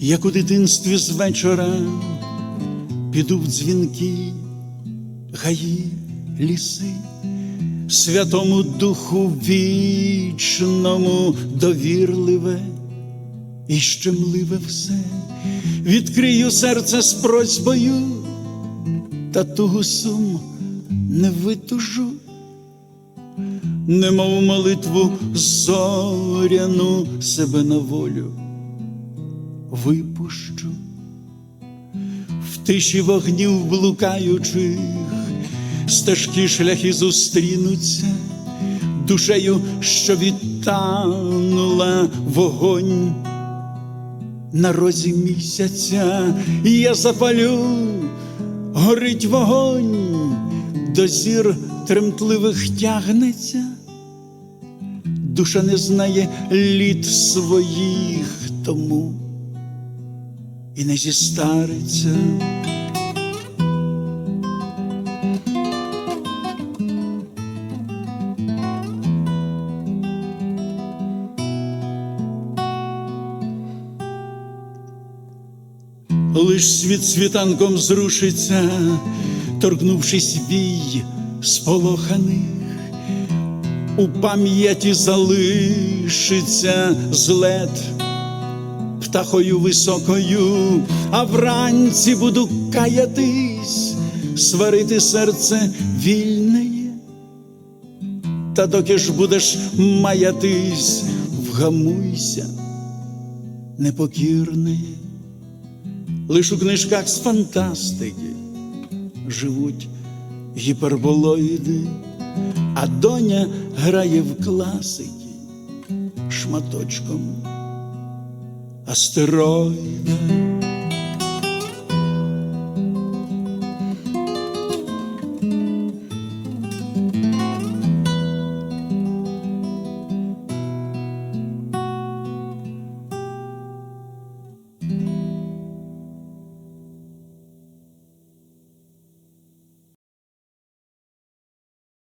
як у дитинстві з вечора піду в дзвінки, гаї, ліси, Святому Духу вічному довірливе і щемливе все, відкрию серце з просьбою, та тугу сум не витужу, немов молитву зоряну себе на волю випущу. В тиші вогнів блукаючих, стежки шляхи зустрінуться, душею, що відтанула вогонь. На розі місяця я запалю, горить вогонь, до зір тремтливих тягнеться, душа не знає літ своїх тому і не зістариться. Лиш світ світанком зрушиться, торкнувшись вій сполоханих, у пам'яті залишиться злет птахою високою, а вранці буду каятись, сварити серце вільне, та доки ж будеш маятись, вгамуйся, непокірне. Лиш у книжках з фантастики живуть гіперболоїди, а доня грає в класики шматочком asteroide.